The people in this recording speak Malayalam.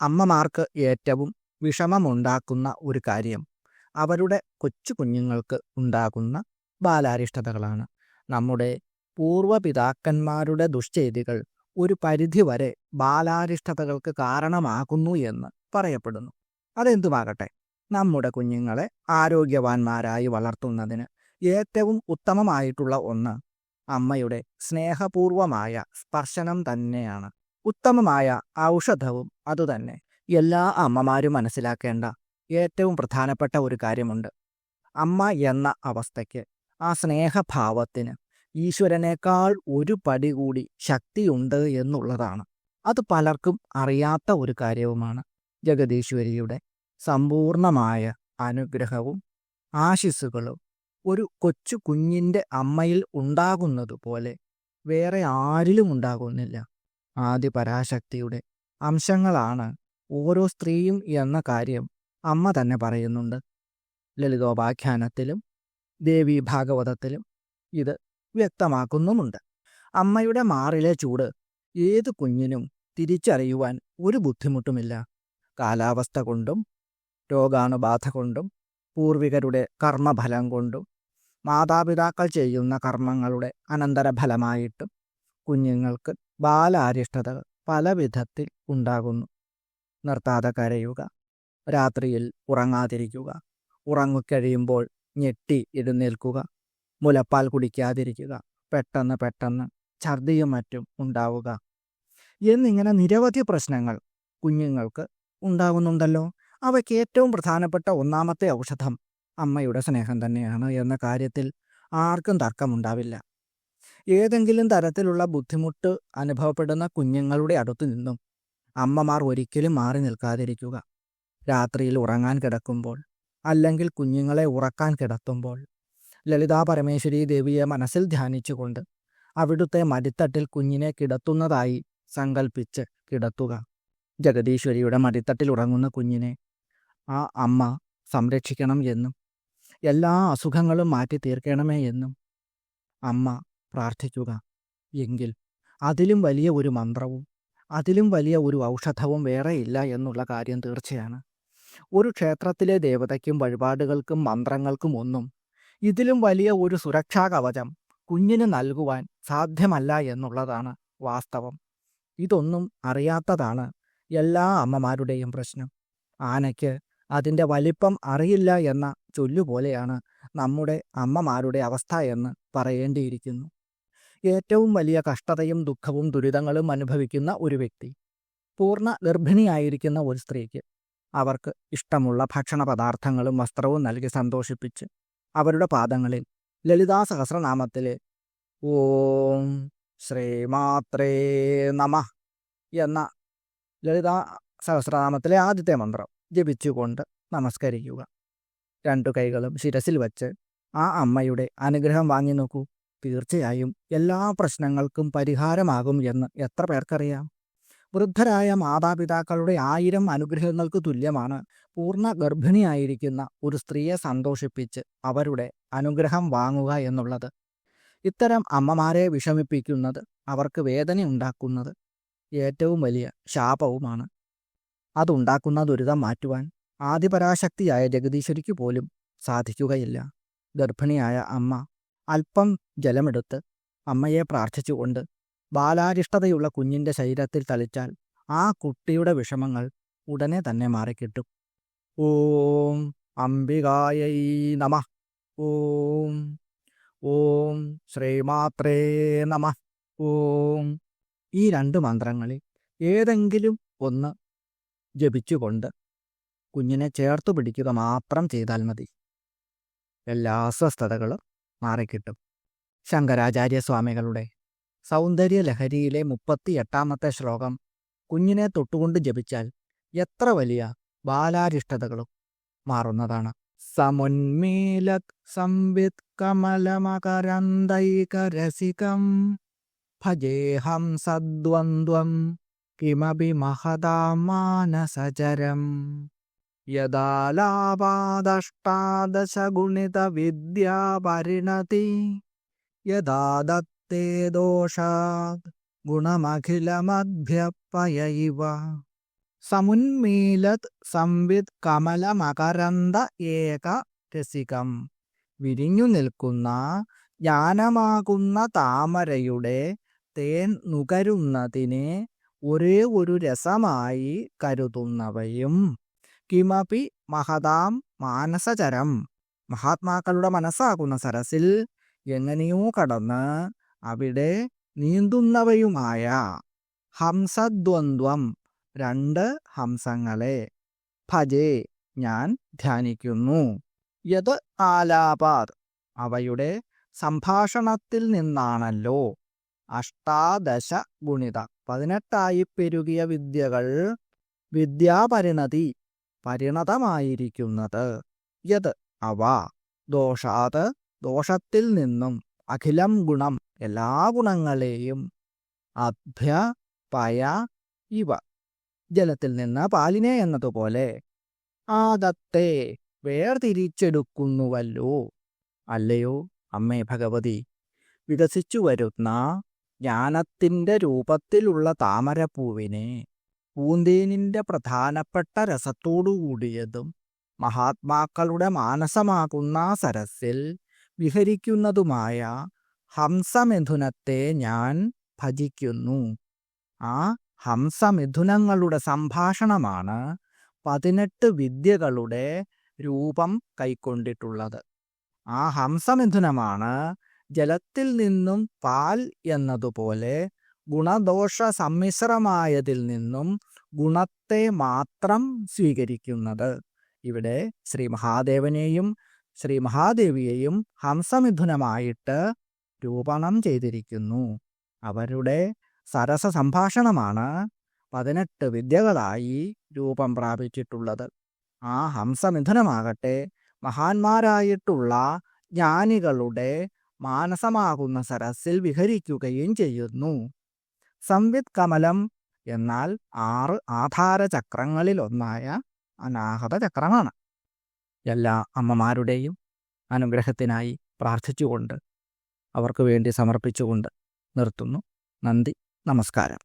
അമ്മമാർക്ക് ഏറ്റവും വിഷമമുണ്ടാക്കുന്ന ഒരു കാര്യം അവരുടെ കൊച്ചു കുഞ്ഞുങ്ങൾക്ക് ഉണ്ടാകുന്ന ബാലാരിഷ്ടതകളാണ്. നമ്മുടെ പൂർവപിതാക്കന്മാരുടെ ദുശ്ചേതികൾ ഒരു പരിധിവരെ ബാലാരിഷ്ടതകൾക്ക് കാരണമാകുന്നു എന്ന് പറയപ്പെടുന്നു. അതെന്തുമാകട്ടെ? നമ്മുടെ കുഞ്ഞുങ്ങളെ ആരോഗ്യവാന്മാരായി വളർത്തുന്നതിന് ഏറ്റവും ഉത്തമമായിട്ടുള്ള ഒന്ന് അമ്മയുടെ സ്നേഹപൂർവമായ സ്പർശനം തന്നെയാണ്. ഉത്തമമായ ഔഷധവും അതുതന്നെ എല്ലാ അമ്മമാരും മനസ്സിലാക്കേണ്ട ഏറ്റവും പ്രധാനപ്പെട്ട ഒരു കാര്യമുണ്ട്. അമ്മ എന്ന അവസ്ഥയ്ക്ക് ആ സ്നേഹഭാവത്തിന് ഈശ്വരനേക്കാൾ ഒരു പടി കൂടി ശക്തിയുണ്ട് എന്നുള്ളതാണ്. അത് പലർക്കും അറിയാത്ത ഒരു കാര്യവുമാണ്. ജഗദീശ്വരിയുടെ സമ്പൂർണമായ അനുഗ്രഹവും ആശിസ്സുകളും ഒരു കൊച്ചു കുഞ്ഞിന്റെ അമ്മയിൽ ഉണ്ടാകുന്നത് പോലെ വേറെ ആരിലും ഉണ്ടാകുന്നില്ല. ആദി പരാശക്തിയുടെ അംശങ്ങളാണ് ഓരോ സ്ത്രീയും എന്ന കാര്യം അമ്മ തന്നെ പറയുന്നുണ്ട്. ലളിതോപാഖ്യാനത്തിലും ദേവി ഭാഗവതത്തിലും ഇത് വ്യക്തമാക്കുന്നുമുണ്ട്. അമ്മയുടെ മാറിലെ ചൂട് ഏത് കുഞ്ഞിനും തിരിച്ചറിയുവാൻ ഒരു ബുദ്ധിമുട്ടുമില്ല. കാലാവസ്ഥ കൊണ്ടും രോഗാണുബാധ കൊണ്ടും പൂർവികരുടെ കർമ്മഫലം കൊണ്ടും മാതാപിതാക്കൾ ചെയ്യുന്ന കർമ്മങ്ങളുടെ അനന്തരഫലമായിട്ടും കുഞ്ഞുങ്ങൾക്ക് ബാലാരിഷ്ടതകൾ പല വിധത്തിൽ ഉണ്ടാകുന്നു. നിർത്താതെ കരയുക രാത്രിയിൽ ഉറങ്ങാതിരിക്കുക ഉറങ്ങിക്കഴിയുമ്പോൾ ഞെട്ടി എഴുന്നേൽക്കുക മുലപ്പാൽ കുടിക്കാതിരിക്കുക പെട്ടെന്ന് പെട്ടെന്ന് ഛർദിയും മറ്റും ഉണ്ടാവുക എന്നിങ്ങനെ നിരവധി പ്രശ്നങ്ങൾ കുഞ്ഞുങ്ങൾക്ക് ഉണ്ടാകുന്നുണ്ടല്ലോ അവയ്ക്ക് ഏറ്റവും പ്രധാനപ്പെട്ട ഒന്നാമത്തെ ഔഷധം അമ്മയുടെ സ്നേഹം തന്നെയാണ് എന്ന കാര്യത്തിൽ ആർക്കും തർക്കമുണ്ടാവില്ല. ഏതെങ്കിലും തരത്തിലുള്ള ബുദ്ധിമുട്ട് അനുഭവപ്പെടുന്ന കുഞ്ഞുങ്ങളുടെ അടുത്തു നിന്നും അമ്മമാർ ഒരിക്കലും മാറി നിൽക്കാതിരിക്കുക. രാത്രിയിൽ ഉറങ്ങാൻ കിടക്കുമ്പോൾ അല്ലെങ്കിൽ കുഞ്ഞുങ്ങളെ ഉറക്കാൻ കിടത്തുമ്പോൾ ലളിതാ പരമേശ്വരി ദേവിയെ മനസ്സിൽ ധ്യാനിച്ചുകൊണ്ട് അവിടുത്തെ മടിത്തട്ടിൽ കുഞ്ഞിനെ കിടത്തുന്നതായി സങ്കൽപ്പിച്ച് കിടത്തുക. ജഗദീശ്വരിയുടെ മടിത്തട്ടിൽ ഉറങ്ങുന്ന കുഞ്ഞിനെ ആ അമ്മ സംരക്ഷിക്കണം എന്നും എല്ലാ അസുഖങ്ങളും മാറ്റി തീർക്കണമേ എന്നും അമ്മ പ്രാർത്ഥിക്കുക. എങ്കിൽ അതിലും വലിയ ഒരു മന്ത്രവും അതിലും വലിയ ഒരു ഔഷധവും വേറെയില്ല എന്നുള്ള കാര്യം തീർച്ചയാണ്. ഒരു ക്ഷേത്രത്തിലെ ദേവതയ്ക്കും വഴിപാടുകൾക്കും മന്ത്രങ്ങൾക്കും ഒന്നും ഇതിലും വലിയ ഒരു സുരക്ഷാ കവചം കുഞ്ഞിന് നൽകുവാൻ സാധ്യമല്ല എന്നുള്ളതാണ് വാസ്തവം. ഇതൊന്നും അറിയാത്തതാണ് എല്ലാ അമ്മമാരുടെയും പ്രശ്നം. ആനയ്ക്ക് അതിന്റെ വലിപ്പം അറിയില്ല എന്ന ചൊല്ലുപോലെയാണ് നമ്മുടെ അമ്മമാരുടെ അവസ്ഥ എന്ന് പറയേണ്ടിയിരിക്കുന്നു. ഏറ്റവും വലിയ കഷ്ടതയും ദുഃഖവും ദുരിതങ്ങളും അനുഭവിക്കുന്ന ഒരു വ്യക്തി. പൂർണ ഗർഭിണിയായിരിക്കുന്ന ഒരു സ്ത്രീക്ക് അവർക്ക് ഇഷ്ടമുള്ള ഭക്ഷണ പദാർത്ഥങ്ങളും വസ്ത്രവും നൽകി സന്തോഷിപ്പിച്ച് അവരുടെ പാദങ്ങളിൽ ലളിതാ സഹസ്രനാമത്തിലെ ഓം ശ്രീമാത്രേ നമ എന്ന ലളിതാ സഹസ്രനാമത്തിലെ ആദ്യത്തെ മന്ത്രം ജപിച്ചുകൊണ്ട് നമസ്കരിക്കുക. രണ്ടു കൈകളും ശിരസിൽ വച്ച് ആ അമ്മയുടെ അനുഗ്രഹം വാങ്ങി നോക്കൂ. തീർച്ചയായും എല്ലാ പ്രശ്നങ്ങൾക്കും പരിഹാരമാകും എന്ന് എത്ര പേർക്കറിയാം? വൃദ്ധരായ മാതാപിതാക്കളുടെ ആയിരം അനുഗ്രഹങ്ങൾക്ക് തുല്യമാണ്. പൂർണ ഗർഭിണിയായിരിക്കുന്ന ഒരു സ്ത്രീയെ സന്തോഷിപ്പിച്ച് അവരുടെ അനുഗ്രഹം വാങ്ങുക എന്നുള്ളത്. ഇത്തരം അമ്മമാരെ വിഷമിപ്പിക്കുന്നത് അവർക്ക് വേദന ഉണ്ടാക്കുന്നത് ഏറ്റവും വലിയ ശാപവുമാണ്. അതുണ്ടാക്കുന്ന ദുരിതം മാറ്റുവാൻ ആദിപരാശക്തിയായ ജഗദീശ്വരിക്ക് പോലും സാധിക്കുകയില്ല. ഗർഭിണിയായ അമ്മ അല്പം ജലമെടുത്ത് അമ്മയെ പ്രാർത്ഥിച്ചുകൊണ്ട് ബാലാരിഷ്ടതയുള്ള കുഞ്ഞിന്റെ ശരീരത്തിൽ തളിച്ചാൽ ആ കുട്ടിയുടെ വിഷമങ്ങൾ ഉടനെ തന്നെ മാറിക്കിട്ടും. ഓം അംബികായൈ നമ. ഓം ഓം ശ്രീമാത്രേ നമ. ഓം. ഈ രണ്ട് മന്ത്രങ്ങളിൽ ഏതെങ്കിലും ഒന്ന് ജപിച്ചുകൊണ്ട് കുഞ്ഞിനെ ചേർത്തു പിടിക്കുക മാത്രം ചെയ്താൽ മതി. എല്ലാ അസ്വസ്ഥതകളും മാറിക്കിട്ടും. ശങ്കരാചാര്യസ്വാമികളുടെ സൗന്ദര്യലഹരിയിലെ മുപ്പത്തിയെട്ടാമത്തെ ശ്ലോകം കുഞ്ഞിനെ തൊട്ടുകൊണ്ട് ജപിച്ചാൽ എത്ര വലിയ ബാലാരിഷ്ടതകളും മാറുന്നതാണ്. സമുന്മീലക് സംവിത് കമലമകരന്തൈകരസികം ഭജേഹം സദ്വന്ദ്വം കിമപി മഹതാ മാനസചരം യഥാ ലാഭാദഷ്ടാദശഗുണിതവിദ്യാ പരിണതി യഥാ ദത്തേ ദോഷാത് ഗുണമഖിലമഭ്യപ്പയ ഇവ സമുന്മീലത് സംവിത് കമലമകരന്ത ഏക രസികം. വിരിഞ്ഞു നിൽക്കുന്ന ജ്ഞാനമാകുന്ന താമരയുടെ തേൻ നുകരുന്നതിനെ ഒരേ ഒരു രസമായി കരുതുന്നവയും കിമപി മഹതാം മാനസചരം മഹാത്മാക്കളുടെ മനസ്സാകുന്ന സരസിൽ എങ്ങനെയോ കടന്ന് അവിടെ നീന്തുന്നവയുമായ ഹംസദ്വന്ദ്വം രണ്ട് ഹംസങ്ങളെ ഭജേ ഞാൻ ധ്യാനിക്കുന്നു. യത് ആലാപാത് അവയുടെ സംഭാഷണത്തിൽ നിന്നാണല്ലോ അഷ്ടാദശ ഗുണിത. പതിനെട്ടായി പെരുകിയ വിദ്യകൾ വിദ്യാപരിണതി പരിണതമായിരിക്കുന്നത്. യത് അവ ദോഷാത് ദോഷത്തിൽ നിന്നും അഖിലം ഗുണം എല്ലാ ഗുണങ്ങളെയും അഭ്യ പയ ഇവ ജലത്തിൽ നിന്ന് പാലിനെ എന്നതുപോലെ ആദത്തെ വേർതിരിച്ചെടുക്കുന്നുവല്ലോ. അല്ലയോ? അമ്മേ ഭഗവതി വികസിച്ചു വരുന്ന ജ്ഞാനത്തിന്റെ രൂപത്തിലുള്ള താമരപ്പൂവിനെ പൂന്തേനിന്റെ പ്രധാനപ്പെട്ട രസത്തോടുകൂടിയതും മഹാത്മാക്കളുടെ മാനസമാകുന്ന സരസിൽ വിഹരിക്കുന്നതുമായ ഹംസമിഥുനത്തെ ഞാൻ ഭജിക്കുന്നു. ആ ഹംസമിഥുനങ്ങളുടെ സംഭാഷണമാണ് പതിനെട്ട് വിദ്യകളുടെ രൂപം കൈക്കൊണ്ടിട്ടുള്ളത്. ആ ഹംസമിഥുനമാണ് ജലത്തിൽ നിന്നും പാൽ എന്നതുപോലെ ഗുണദോഷ സമ്മിശ്രമായതിൽ നിന്നും ഗുണത്തെ മാത്രം സ്വീകരിക്കുന്നത്. ഇവിടെ ശ്രീ മഹാദേവനെയും ശ്രീ മഹാദേവിയെയും ഹംസമിഥുനമായിട്ട് രൂപണം ചെയ്തിരിക്കുന്നു. അവരുടെ സരസ സംഭാഷണമാണ് പതിനെട്ട് വിദ്യകളായി രൂപം പ്രാപിച്ചിട്ടുള്ളത്. ആ ഹംസമിഥുനമാകട്ടെ മഹാന്മാരായിട്ടുള്ള ജ്ഞാനികളുടെ മാനസമാകുന്ന സരസിൽ വിഹരിക്കുകയും ചെയ്യുന്നു. സംവിത് കമലം എന്നാൽ ആറ് ആധാര ചക്രങ്ങളിലൊന്നായ അനാഹത ചക്രമാണ് എല്ലാ അമ്മമാരുടെയും അനുഗ്രഹത്തിനായി പ്രാർത്ഥിച്ചുകൊണ്ട് അവർക്ക് വേണ്ടി സമർപ്പിച്ചുകൊണ്ട് നിർത്തുന്നു. നന്ദി നമസ്കാരം.